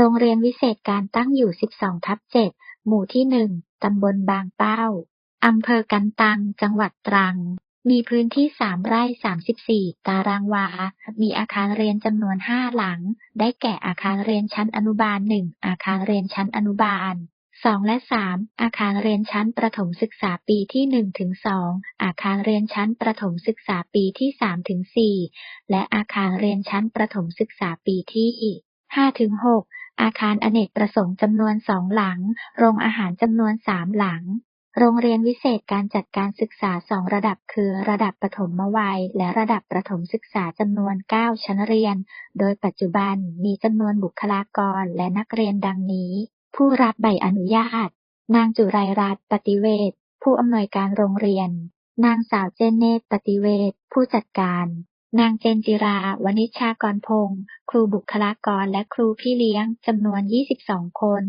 โรงเรียนวิเศษการตั้งอยู่ 12 ทับ 7 หมู่ที่ 1 ตำบลบางเป้า อำเภอกันตัง จังหวัดตรัง มีพื้นที่ 3 ไร่ 34 ตารางวา มีอาคารเรียนจำนวน 5 หลัง ได้แก่อาคารเรียนชั้นอนุบาล 1 อาคารเรียนชั้นอนุบาล 2 และ 3 อาคารเรียนชั้นประถมศึกษาปีที่ 1 ถึง 2 อาคารเรียนชั้นประถมศึกษาปีที่ 3 ถึง 4 และอาคารเรียนชั้นประถมศึกษาปีที่ 5 ถึง 6 อาคารอเนกประสงค์จำนวน2หลัง โรงอาหารจำนวน3หลัง โรงเรียนวิเศษการจัดการศึกษา2ระดับคือระดับประถมวัย และระดับประถมศึกษาจำนวน 9 ชั้นเรียน โดยปัจจุบันมีจำนวนบุคลากรและนักเรียนดังนี้ ผู้รับใบอนุญาต นางจุไรรัตน์ปฏิเวศผู้อำนวยการโรงเรียน นางสาวเจนเนตปฏิเวศผู้จัดการ นางเจนจิราวณิชากรพงศ์ครูบุคลากรและครูพี่เลี้ยงจำนวน 22 คน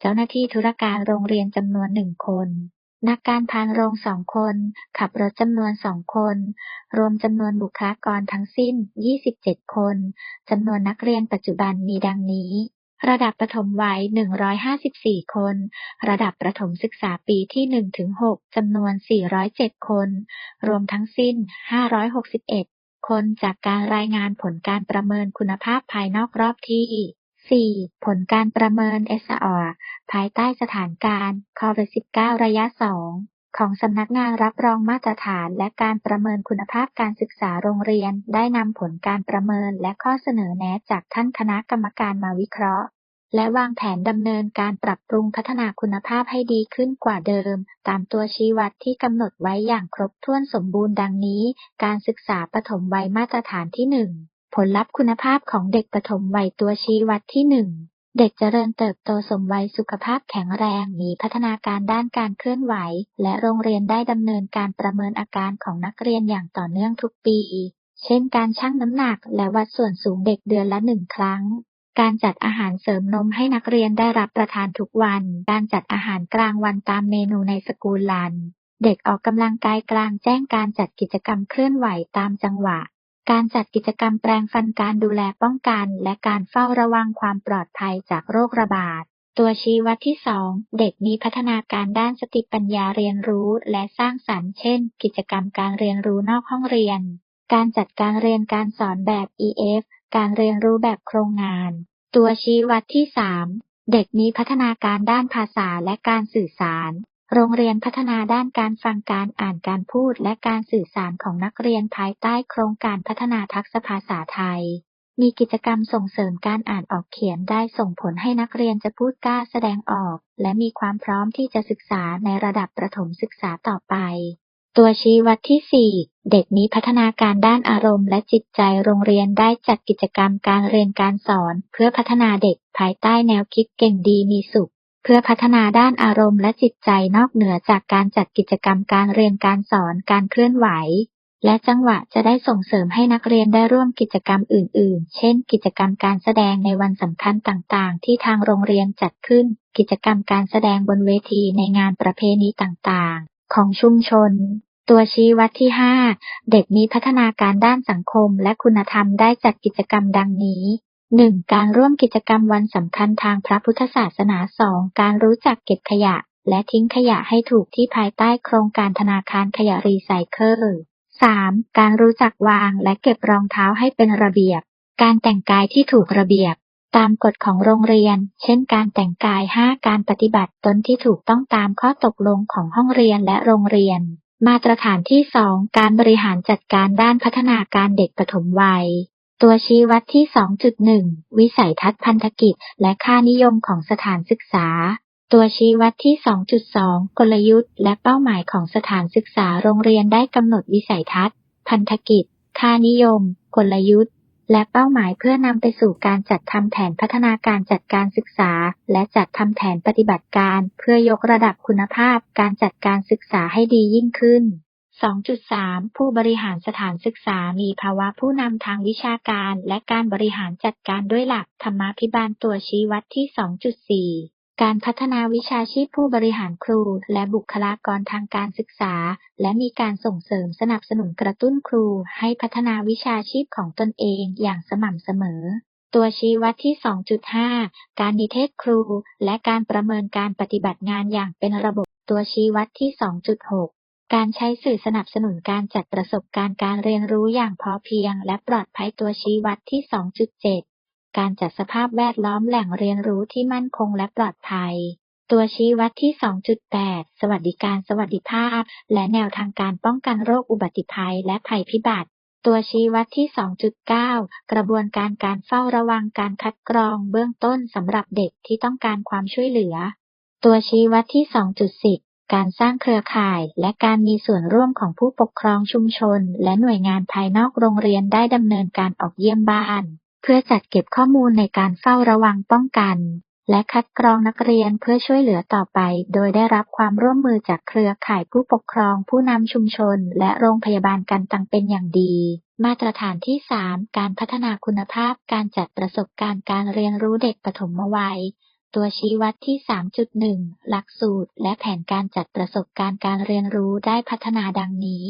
เจ้าหน้าที่ธุรการโรงเรียนจำนวน1คน นักการพานโรงสองคน ขับรถจำนวนสองคน รวมจำนวนบุคลากรทั้งสิ้น 27 คนจำนวนนักเรียนปัจจุบันมีดังนี้ ระดับประถมวัย 154 คน ระดับประถมศึกษาปีที่1ถึง6จำนวน 407 คน รวมทั้งสิ้น 561 คนจากการรายงานผลการประเมินคุณภาพภายนอกรอบที่ 4. ผลการประเมิน SR ภายใต้สถานการณ์โควิด -19 ระยะ 2 ของสำนักงานรับรองมาตรฐานและการประเมินคุณภาพการศึกษาโรงเรียน ได้นำผลการประเมินและข้อเสนอแนะจากท่านคณะกรรมการมาวิเคราะห์ และวางแผนดำเนินการปรับปรุงพัฒนาคุณภาพให้ดีขึ้นกว่าเดิม ตามตัวชี้วัดที่กำหนดไว้อย่างครบถ้วนสมบูรณ์ดังนี้ การศึกษาปฐมวัยมาตรฐานที่1ผลลัพธ์คุณภาพของเด็กปฐมวัยตัวชี้วัดที่1เด็กเจริญเติบโตสมวัยสุขภาพแข็งแรง มีพัฒนาการด้านการเคลื่อนไหว และโรงเรียนได้ดำเนินการประเมินอาการของนักเรียนอย่างต่อเนื่องทุกปี เช่นการชั่งน้ำหนักและวัดส่วนสูงเด็กเดือนละหนึ่งครั้ง การจัดอาหารเสริมนมให้นักเรียนได้รับประทานทุกวัน การจัดอาหารกลางวันตามเมนูในสกูลลัน เด็กออกกำลังกายกลางแจ้งการจัดกิจกรรมเคลื่อนไหวตามจังหวะ การจัดกิจกรรมแปลงฟันการดูแลป้องกัน และการเฝ้าระวังความปลอดภัยจากโรคระบาด ตัวชี้วัดที่ 2 เด็กมีพัฒนาการด้านสติปัญญาเรียนรู้และสร้างสรรค์ เช่น กิจกรรมการเรียนรู้นอกห้องเรียน การจัดการเรียนการสอนแบบ EF การเรียนรู้แบบโครงงาน ตัวชี้วัดที่ 3 เด็กมีพัฒนาการด้านภาษาและการสื่อสาร โรงเรียนพัฒนาด้านการฟังการอ่านการพูดและการสื่อสารของนักเรียนภายใต้โครงการพัฒนาทักษะภาษาไทย มีกิจกรรมส่งเสริมการอ่านออกเขียนได้ส่งผลให้นักเรียนจะพูดกล้าแสดงออก และมีความพร้อมที่จะศึกษาในระดับประถมศึกษาต่อไป ตัวชี้วัดที่ 4 เด็กมีพัฒนาการด้านอารมณ์และจิตใจโรงเรียนได้จัดกิจกรรมการเรียนการสอน เพื่อพัฒนาเด็กภายใต้แนวคิดเก่งดีมีสุข เพื่อพัฒนาด้านอารมณ์และจิตใจนอกเหนือจากการจัดกิจกรรมการเรียนการสอนการเคลื่อนไหว และจังหวะจะได้ส่งเสริมให้นักเรียนได้ร่วมกิจกรรมอื่น ๆ เช่น กิจกรรมการแสดงในวันสำคัญต่างๆ ที่ทางโรงเรียนจัดขึ้น กิจกรรมการแสดงบนเวทีในงานประเพณีต่างๆ ของชุมชน ตัวชี้วัดที่5เด็กมีพัฒนาการด้านสังคมและคุณธรรมได้จัดกิจกรรมดังนี้ 1. การร่วมกิจกรรมวันสำคัญทางพระพุทธศาสนา 2. การรู้จักเก็บขยะ และทิ้งขยะให้ถูกที่ภายใต้โครงการธนาคารขยะรีไซเคิล 3. การรู้จักวางและเก็บรองเท้าให้เป็นระเบียบ การแต่งกายที่ถูกระเบียบ ตามกฎของโรงเรียน เช่น การแต่งกาย5การปฏิบัติตนที่ถูกต้องตามข้อตกลงของห้องเรียนและโรงเรียน มาตรฐานที่2การบริหารจัดการด้านพัฒนาการเด็กปฐมวัย ตัวชี้วัดที่ 2.1 วิสัยทัศน์พันธกิจ และค่านิยมของสถานศึกษา ตัวชี้วัดที่ 2.2 กลยุทธ์ และเป้าหมายของสถานศึกษาโรงเรียนได้กำหนดวิสัยทัศน์ พันธกิจ ค่านิยม กลยุทธ์ และเป้าหมายเพื่อนำไปสู่การจัดทำแผนพัฒนาการจัดการศึกษา และจัดทำแผนปฏิบัติการ เพื่อยกระดับคุณภาพการจัดการศึกษาให้ดียิ่งขึ้น 2.3 ผู้บริหารสถานศึกษามีภาวะผู้นำทางวิชาการ และการบริหารจัดการด้วยหลักธรรมาภิบาลตัวชี้วัดที่ 2.4 การพัฒนาวิชาชีพผู้บริหารครู และบุคลากรทางการศึกษา และมีการส่งเสริมสนับสนุนกระตุ้นครู ให้พัฒนาวิชาชีพของตนเองอย่างสม่ำเสมอ ตัวชี้วัดที่ 2.5 การนิเทศครู และการประเมินการปฏิบัติงานอย่างเป็นระบบ ตัวชี้วัดที่ 2.6การใช้สื่อสนับสนุนการจัดประสบการณ์การเรียนรู้อย่างพอเพียง และปลอดภัยตัวชี้วัดที่ 2.7 การจัดสภาพแวดล้อมแหล่งเรียนรู้ที่มั่นคงและปลอดภัย ตัวชี้วัดที่ 2.8 สวัสดิการสวัสดิภาพ และแนวทางการป้องกันโรคอุบัติภัยและภัยพิบัติ ตัวชี้วัดที่ 2.9 กระบวนการการเฝ้าระวังการคัดกรองเบื้องต้นสำหรับเด็กที่ต้องการความช่วยเหลือ ตัวชี้วัดที่ 2.10การสร้างเครือข่ายและการมีส่วนร่วมของผู้ปกครองชุมชน และหน่วยงานภายนอกโรงเรียนได้ดำเนินการออกเยี่ยมบ้าน เพื่อจัดเก็บข้อมูลในการเฝ้าระวังป้องกัน และคัดกรองนักเรียนเพื่อช่วยเหลือต่อไป โดยได้รับความร่วมมือจากเครือข่ายผู้ปกครอง ผู้นำชุมชน และโรงพยาบาลกันตังเป็นอย่างดี มาตรฐานที่ 3 การพัฒนาคุณภาพการจัดประสบการณ์การเรียนรู้เด็กปฐมวัยตัวชี้วัดที่ 3.1 หลักสูตร และแผนการจัดประสบการณ์การเรียนรู้ได้พัฒนาดังนี้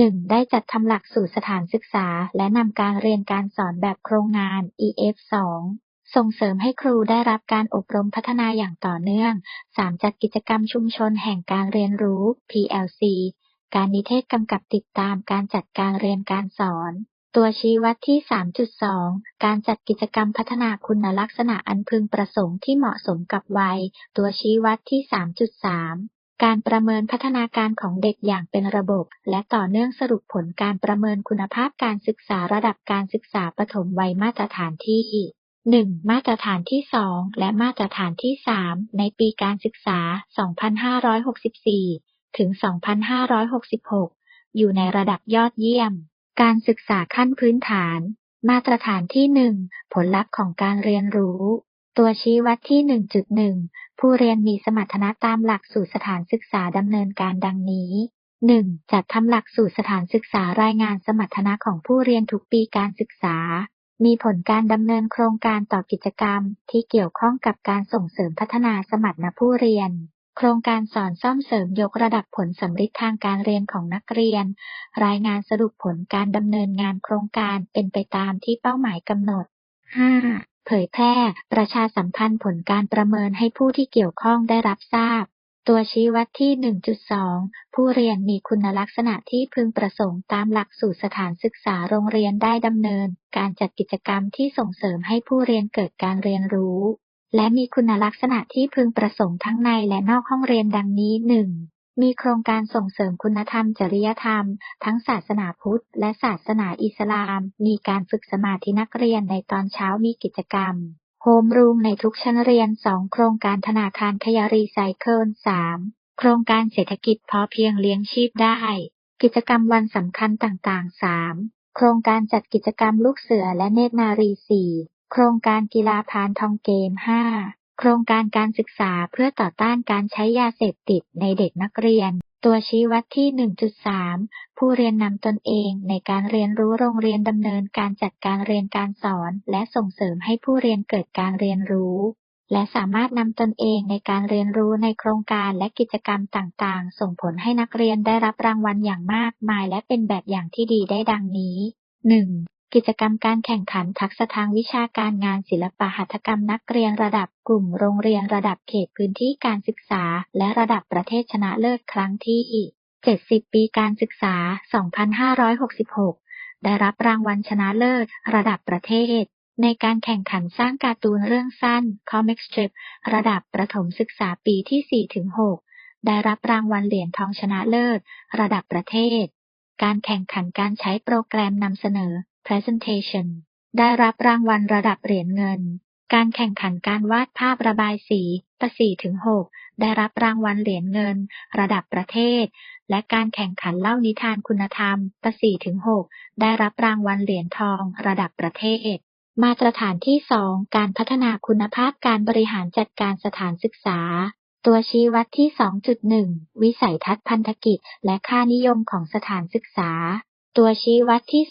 1. ได้จัดทำหลักสูตรสถานศึกษา และนำการเรียนการสอนแบบโครงงาน EF 2ส่งเสริมให้ครูได้รับการอบรมพัฒนาอย่างต่อเนื่อง 3. จัดกิจกรรมชุมชนแห่งการเรียนรู้ PLC การนิเทศกำกับติดตามการจัดการเรียนการสอน ตัวชี้วัดที่ 3.2 การจัดกิจกรรมพัฒนาคุณลักษณะอันพึงประสงค์ที่เหมาะสมกับวัย ตัวชี้วัดที่ 3.3 การประเมินพัฒนาการของเด็กอย่างเป็นระบบ และต่อเนื่องสรุปผลการประเมินคุณภาพการศึกษาระดับการศึกษาปฐมวัยมาตรฐานที่ 1. มาตรฐานที่ 2 และมาตรฐานที่ 3 ในปีการศึกษา 2564 ถึง 2566 อยู่ในระดับยอดเยี่ยม การศึกษาขั้นพื้นฐาน มาตรฐานที่ 1 ผลลัพธ์ของการเรียนรู้ ตัวชี้วัดที่ 1.1 ผู้เรียนมีสมรรถนะตามหลักสูตรสถานศึกษาดำเนินการดังนี้ 1. จัดทำหลักสูตรสถานศึกษารายงานสมรรถนะของผู้เรียนทุกปีการศึกษา มีผลการดำเนินโครงการต่อกิจกรรม ที่เกี่ยวข้องกับการส่งเสริมพัฒนาสมรรถนะผู้เรียน โครงการสอนซ่อมเสริมยกระดับผลสำฤทธิ์ทางการเรียนของนักเรียน รายงานสรุปผลการดำเนินงานโครงการเป็นไปตามที่เป้าหมายกำหนด 5. เผยแพร่ ประชาสัมพันธ์ผลการประเมินให้ผู้ที่เกี่ยวข้องได้รับทราบ ตัวชี้วัดที่ 1.2 ผู้เรียนมีคุณลักษณะที่พึงประสงค์ตามหลักสูตรสถานศึกษาโรงเรียนได้ดำเนิน การจัดกิจกรรมที่ส่งเสริมให้ผู้เรียนเกิดการเรียนรู้ และมีคุณลักษณะที่พึงประสงค์ทั้งในและนอกห้องเรียนดังนี้ 1. มีโครงการส่งเสริมคุณธรรมจริยธรรม ทั้งศาสนาพุทธ และศาสนาอิสลาม มีการฝึกสมาธินักเรียนในตอนเช้ามีกิจกรรมโฮมรูมในทุกชั้นเรียน 2 โครงการธนาคารขยะรีไซเคิล 3 โครงการเศรษฐกิจพอเพียงเลี้ยงชีพได้ กิจกรรมวันสำคัญต่างๆ 3 โครงการจัดกิจกรรมลูกเสือและเนตรนารี 4 โครงการกีฬาพานทองเกม 5 ครงการการศึกษาเพื่อต่อต้านการใช้ยาเสพติดในเด็กนักเรียน ตัวชี้วัดที่ 1.3 ผู้เรียนนำตนเองในการเรียนรู้โรงเรียนดำเนินการจัดการเรียนการสอน และส่งเสริมให้ผู้เรียนเกิดการเรียนรู้ และสามารถนำตนเองในการเรียนรู้ในโครงการและกิจกรรมต่างๆ ส่งผลให้นักเรียนได้รับรางวัลอย่างมากมาย และเป็นแบบอย่างที่ดีได้ดังนี้ 1. กิจกรรมการแข่งขันทักษะทางวิชาการงานศิลปะหัตถกรรมนักเรียนระดับกลุ่มโรงเรียนระดับเขตพื้นที่การศึกษา และระดับประเทศชนะเลิศครั้งที่ 70 ปีการศึกษา 2566 ได้รับรางวัลชนะเลิศ ระดับประเทศ ในการแข่งขันสร้างการ์ตูนเรื่องสั้น Comic Strip ระดับประถมศึกษาปีที่ 4-6 ได้รับรางวัลเหรียญทองชนะเลิศ ระดับประเทศ การแข่งขันการใช้โปรแกรมนำเสนอ Presentation ได้รับรางวัลระดับเหรียญเงิน การแข่งขันการวาดภาพระบายสีป4-6ได้รับรางวัลเหรียญเงิน ระดับประเทศ และการแข่งขันเล่านิทานคุณธรรมป4-6ได้รับรางวัลเหรียญทอง ระดับประเทศ มาตรฐานที่2การพัฒนาคุณภาพการบริหารจัดการสถานศึกษา ตัวชี้วัดที่ 2.1 วิสัยทัศน์พันธกิจ และค่านิยมของสถานศึกษา ตัวชี้วัดที่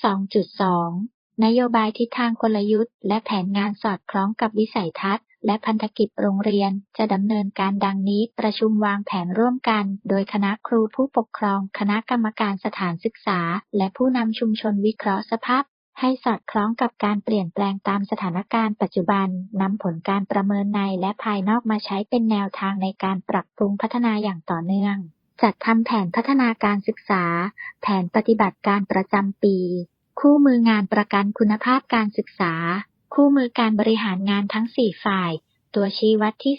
2.2 นโยบายทิศทางกลยุทธ์ และแผนงานสอดคล้องกับวิสัยทัศน์ และพันธกิจโรงเรียน จะดำเนินการดังนี้ประชุมวางแผนร่วมกัน โดยคณะครูผู้ปกครอง คณะกรรมการสถานศึกษา และผู้นำชุมชนวิเคราะห์สภาพ ให้สอดคล้องกับการเปลี่ยนแปลงตามสถานการณ์ปัจจุบันนำผลการประเมินในและภายนอกมาใช้เป็นแนวทางในการปรับปรุงพัฒนาอย่างต่อเนื่อง จัดทำแผนพัฒนาการศึกษา แผนปฏิบัติการประจำปี คู่มืองานประกันคุณภาพการศึกษา คู่มือการบริหารงานทั้ง 4 ฝ่าย ตัวชี้วัดที่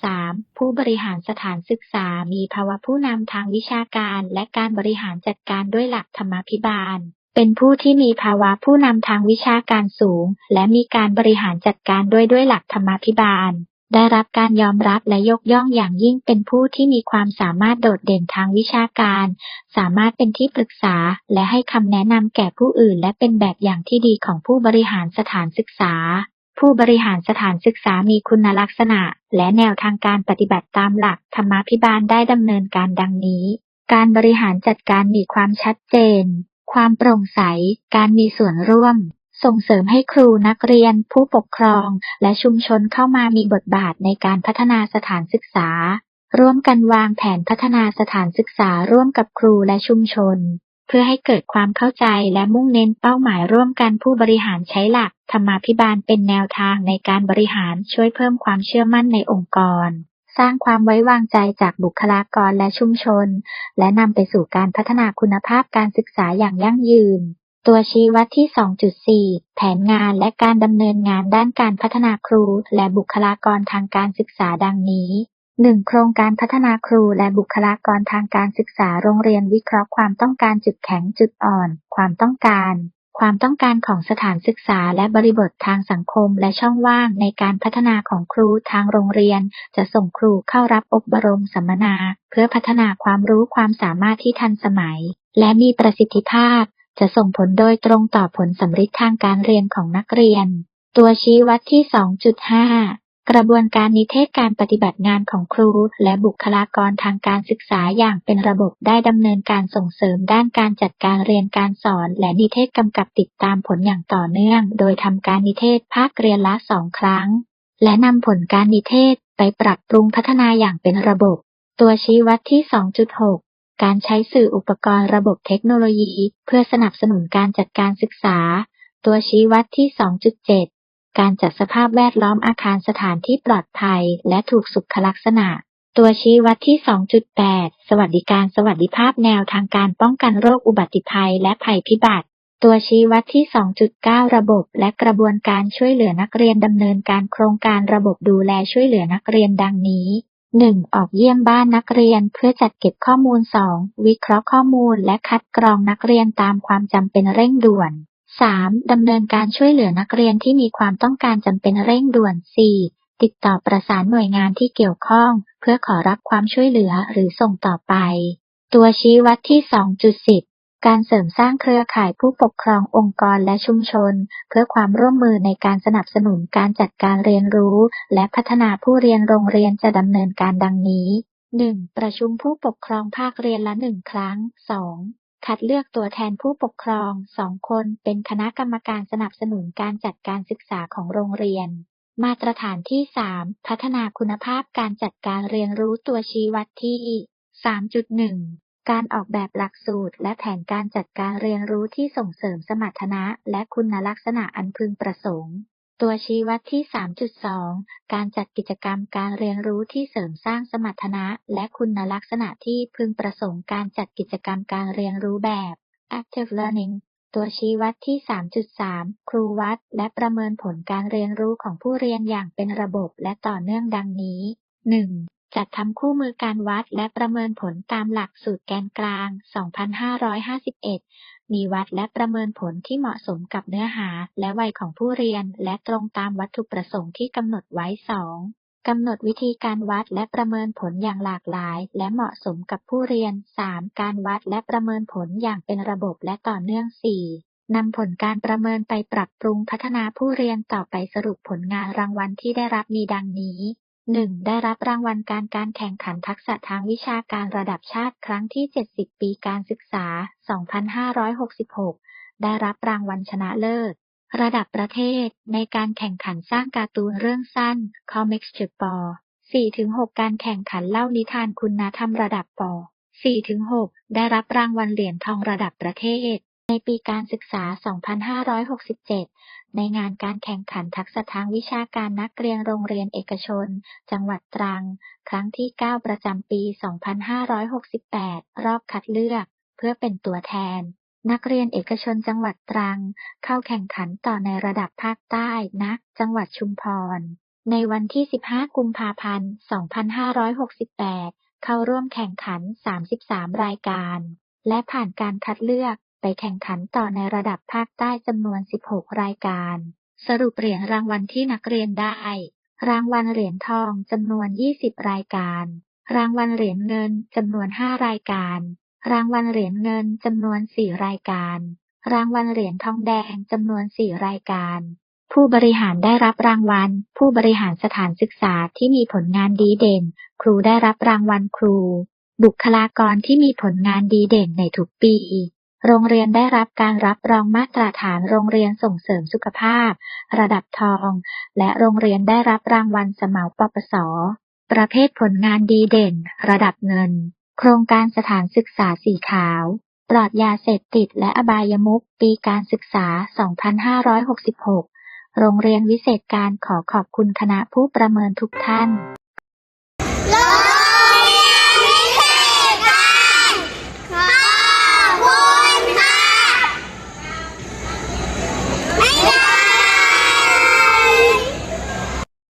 2.3 ผู้บริหารสถานศึกษา มีภาวะผู้นำทางวิชาการและการบริหารจัดการด้วยหลักธรรมาภิบาล เป็นผู้ที่มีภาวะผู้นำทางวิชาการสูง และมีการบริหารจัดการด้วยด้วยหลักธรรมาภิบาล ได้รับการยอมรับและยกย่องอย่างยิ่งเป็นผู้ที่มีความสามารถโดดเด่นทางวิชาการ สามารถเป็นที่ปรึกษาและให้คำแนะนำแก่ผู้อื่น และเป็นแบบอย่างที่ดีของผู้บริหารสถานศึกษา ผู้บริหารสถานศึกษามีคุณลักษณะ และแนวทางการปฏิบัติตามหลักธรรมาภิบาลได้ดำเนินการดังนี้ การบริหารจัดการมีความชัดเจน ความโปร่งใส การมีส่วนร่วม ส่งเสริมให้ครูนักเรียน ผู้ปกครอง และชุมชนเข้ามามีบทบาทในการพัฒนาสถานศึกษา ร่วมกันวางแผนพัฒนาสถานศึกษาร่วมกับครูและชุมชน เพื่อให้เกิดความเข้าใจและมุ่งเน้นเป้าหมายร่วมกันผู้บริหารใช้หลักธรรมาภิบาลเป็นแนวทางในการบริหารช่วยเพิ่มความเชื่อมั่นในองค์กร สร้างความไว้วางใจจากบุคลากรและชุมชน และนำไปสู่การพัฒนาคุณภาพการศึกษาอย่างยั่งยืน ตัวชี้วัดที่ 2.4 แผนงานและการดำเนินงานด้านการพัฒนาครูและบุคลากรทางการศึกษาดังนี้ 1. โครงการพัฒนาครูและบุคลากรทางการศึกษาโรงเรียนวิเคราะห์ความต้องการจุดแข็งจุดอ่อน ความต้องการ ความต้องการของสถานศึกษาและบริบททางสังคมและช่องว่างในการพัฒนาของครูทางโรงเรียน จะส่งครูเข้ารับอบรมสัมมนา เพื่อพัฒนาความรู้ความสามารถที่ทันสมัย และมีประสิทธิภาพ จะส่งผลโดยตรงต่อผลสำฤทธิ์ทางการเรียนของนักเรียน ตัวชี้วัดที่ 2.5 กระบวนการนิเทศการปฏิบัติงานของครู และบุคลากรทางการศึกษาอย่างเป็นระบบได้ดำเนินการส่งเสริมด้านการจัดการเรียนการสอน และนิเทศกำกับติดตามผลอย่างต่อเนื่อง โดยทำการนิเทศภาคเรียนละสองครั้ง และนำผลการนิเทศไปปรับปรุงพัฒนาอย่างเป็นระบบ ตัวชี้วัดที่ 2.6 การใช้สื่ออุปกรณ์ระบบเทคโนโลยี เพื่อสนับสนุนการจัดการศึกษา ตัวชี้วัดที่ 2.7 การจัดสภาพแวดล้อมอาคารสถานที่ปลอดภัย และถูกสุขลักษณะ ตัวชี้วัดที่ 2.8 สวัสดิการสวัสดิภาพแนวทางการป้องกันโรคอุบัติภัยและภัยพิบัติ ตัวชี้วัดที่ 2.9 ระบบและกระบวนการช่วยเหลือนักเรียนดำเนินการโครงการระบบดูแลช่วยเหลือนักเรียนดังนี้ 1. ออกเยี่ยมบ้านนักเรียนเพื่อจัดเก็บข้อมูล 2. วิเคราะห์ข้อมูลและคัดกรองนักเรียนตามความจำเป็นเร่งด่วน 3. ดำเนินการช่วยเหลือนักเรียนที่มีความต้องการจำเป็นเร่งด่วน 4. ติดต่อประสานหน่วยงานที่เกี่ยวข้อง เพื่อขอรับความช่วยเหลือหรือส่งต่อไป ตัวชี้วัดที่ 2.10 การเสริมสร้างเครือข่ายผู้ปกครององค์กรและชุมชน เพื่อความร่วมมือในการสนับสนุนการจัดการเรียนรู้ และพัฒนาผู้เรียนโรงเรียนจะดำเนินการดังนี้ 1. ประชุมผู้ปกครองภาคเรียนละหนึ่งครั้ง 2. คัดเลือกตัวแทนผู้ปกครองสองคนเป็นคณะกรรมการสนับสนุนการจัดการศึกษาของโรงเรียน มาตรฐานที่ 3 พัฒนาคุณภาพการจัดการเรียนรู้ตัวชี้วัดที่ 3.1 การออกแบบหลักสูตร และแผนการจัดการเรียนรู้ที่ส่งเสริมสมรรถนะ และคุณลักษณะอันพึงประสงค์ ตัวชี้วัดที่ 3.2 การจัดกิจกรรมการเรียนรู้ที่เสริมสร้างสมรรถนะ และคุณลักษณะที่พึงประสงค์การจัดกิจกรรมการเรียนรู้แบบ active learning ตัวชี้วัดที่ 3.3 ครูวัด และประเมินผลการเรียนรู้ของผู้เรียนอย่างเป็นระบบและต่อเนื่องดังนี้ 1. จัดทำคู่มือการวัดและประเมินผลตามหลักสูตรแกนกลาง 2551 มีวัดและประเมินผลที่เหมาะสมกับเนื้อหาและวัยของผู้เรียน และตรงตามวัตถุประสงค์ที่กำหนดไว้ 2. กำหนดวิธีการวัดและประเมินผลอย่างหลากหลาย และเหมาะสมกับผู้เรียน 3. การวัดและประเมินผลอย่างเป็นระบบและต่อเนื่อง 4. นำผลการประเมินไปปรับปรุงพัฒนาผู้เรียนต่อไปสรุปผลงานรางวัลที่ได้รับมีดังนี้ 1. ได้รับรางวัลการการแข่งขันทักษะทางวิชาการระดับชาติครั้งที่ 70 ปีการศึกษา 2566 ได้รับรางวัลชนะเลิศ ระดับประเทศ ในการแข่งขันสร้างการ์ตูนเรื่องสั้น Comic Strip ป4-6 การแข่งขันเล่านิทานคุณธรรมระดับป 4-6 ได้รับรางวัลเหรียญทองระดับประเทศ ในปีการศึกษา 2567 ในงานการแข่งขันทักษะทางวิชาการนักเรียนโรงเรียนเอกชน จังหวัดตรัง ครั้งที่ 9 ประจำปี 2568 รอบคัดเลือก เพื่อเป็นตัวแทน นักเรียนเอกชนจังหวัดตรัง เข้าแข่งขันต่อในระดับภาคใต้ณจังหวัดชุมพร ในวันที่ 15 กุมภาพันธ์ 2568 เข้าร่วมแข่งขัน 33 รายการ และผ่านการคัดเลือก ไปแข่งขันต่อในระดับภาคใต้จำนวน 16 รายการ สรุปเหรียญรางวัลที่นักเรียนได้ รางวัลเหรียญทองจำนวน 20 รายการ รางวัลเหรียญเงินจำนวน 5 รายการ รางวัลเหรียญเงินจำนวน 4 รายการ รางวัลเหรียญทองแดงจำนวน 4 รายการผู้บริหารได้รับรางวัล ผู้บริหารสถานศึกษาที่มีผลงานดีเด่น ครูได้รับรางวัลครู บุคลากรที่มีผลงานดีเด่นในทุกปี โรงเรียนได้รับการรับรองมาตรฐานโรงเรียนส่งเสริมสุขภาพ ระดับทอง และโรงเรียนได้รับรางวัลสมาปปส ประเภทผลงานดีเด่น ระดับเงิน โครงการสถานศึกษาสีขาว ปลอดยาเสพติดและอบายมุขปีการศึกษา 2566 โรงเรียนวิเศษการขอขอบคุณคณะผู้ประเมินทุกท่าน